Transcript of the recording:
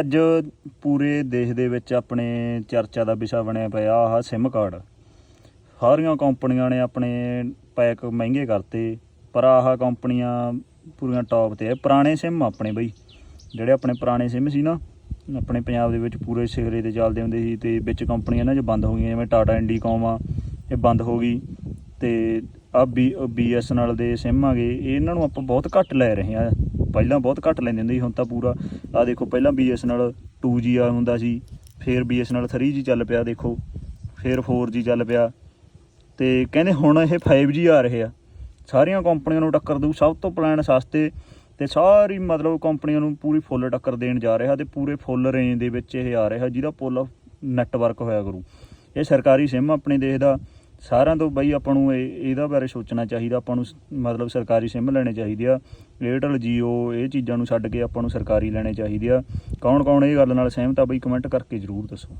ਅੱਜ ਪੂਰੇ ਦੇਸ਼ ਦੇ ਵਿੱਚ ਆਪਣੇ ਚਰਚਾ ਦਾ ਵਿਸ਼ਾ ਬਣਿਆ ਪਿਆ ਆਹ SIM ਕਾਰਡ ਸਾਰੀਆਂ ਕੰਪਨੀਆਂ ਨੇ ਆਪਣੇ ਪੈਕ ਮਹਿੰਗੇ ਕਰਤੇ, ਪਰ ਆਹ ਕੰਪਨੀਆਂ ਪੂਰੀਆਂ ਟੌਪ ਤੇ ਹੈ ਪੁਰਾਣੇ ਸਿਮ ਆਪਣੇ ਬਈ, ਜਿਹੜੇ ਆਪਣੇ ਪੁਰਾਣੇ SIM ਸੀ ਨਾ, ਆਪਣੇ ਪੰਜਾਬ ਦੇ ਵਿੱਚ ਪੂਰੇ ਸਿਖਰੇ ਤੇ ਚੱਲਦੇ ਹੁੰਦੇ ਸੀ ਤੇ ਵਿੱਚ ਕੰਪਨੀਆਂ ਇਹਨਾਂ 'ਚ ਬੰਦ ਹੋ ਗਈਆਂ, ਜਿਵੇਂ ਟਾਟਾ ਇੰਡੀਕਾਮ ਆ, ਇਹ ਬੰਦ ਹੋ ਗਈ। ਤੇ ਆ ਬੀ ਬੀਐਸਐਨਐਲ ਦੇ SIM ਆ ਗਏ, ਇਹਨਾਂ ਨੂੰ ਆਪਾਂ ਬਹੁਤ ਘੱਟ ਲੈ ਰਹੇ ਆ। ਪਹਿਲਾਂ ਬਹੁਤ ਘੱਟ ਲੈਂਦੇ ਹੁੰਦੇ ਸੀ, ਹੁਣ ਤਾਂ ਪੂਰਾ ਆ ਦੇਖੋ ਪਹਿਲਾਂ ਬੀਐਸਐਨਐਲ 2G ਆ ਹੁੰਦਾ ਸੀ, ਫਿਰ ਬੀਐਸਐਨਐਲ 3G ਚੱਲ ਪਿਆ ਦੇਖੋ, ਫਿਰ 4G ਚੱਲ ਪਿਆ, ਤੇ ਕਹਿੰਦੇ ਹੁਣ ਇਹ 5G ਆ ਰਹੇ ਆ। ਸਾਰੀਆਂ ਕੰਪਨੀਆਂ ਨੂੰ ਟੱਕਰ ਦਊ, ਸਭ ਤੋਂ ਪਲਾਨ ਸਸਤੇ, ਤੇ ਸਾਰੀ ਮਤਲਬ ਕੰਪਨੀਆਂ ਨੂੰ ਪੂਰੀ ਫੁੱਲ ਟੱਕਰ ਦੇਣ ਜਾ ਰਿਹਾ ਤੇ ਪੂਰੇ ਫੁੱਲ ਰੇਂਜ ਦੇ ਵਿੱਚ ਇਹ ਆ ਰਿਹਾ, ਜਿਹਦਾ ਫੁੱਲ ਨੈਟਵਰਕ ਹੋਇਆ ਕਰੂ। ਇਹ ਸਰਕਾਰੀ ਸਿਮ ਆਪਣੇ ਦੇਸ਼ ਦਾ ਸਾਰਿਆਂ ਤੋਂ ਬਈ ਆਪਾਂ ਨੂੰ ਇਹ ਇਹਦਾ ਬਾਰੇ ਸੋਚਣਾ ਚਾਹੀਦਾ, ਆਪਾਂ ਨੂੰ ਮਤਲਬ ਸਰਕਾਰੀ ਸਿਮ ਲੈਣੇ ਚਾਹੀਦੇ ਆ। ਏਅਰਟੈਲ ਜੀਓ ਇਹ ਚੀਜ਼ਾਂ ਨੂੰ ਛੱਡ ਕੇ ਆਪਾਂ ਨੂੰ ਸਰਕਾਰੀ ਲੈਣੇ ਚਾਹੀਦੇ ਆ। ਕੌਣ ਕੌਣ ਇਹ ਗੱਲ ਨਾਲ ਸਹਿਮਤ ਆ ਬਈ ਕਮੈਂਟ ਕਰਕੇ ਜਰੂਰ ਦੱਸੋ।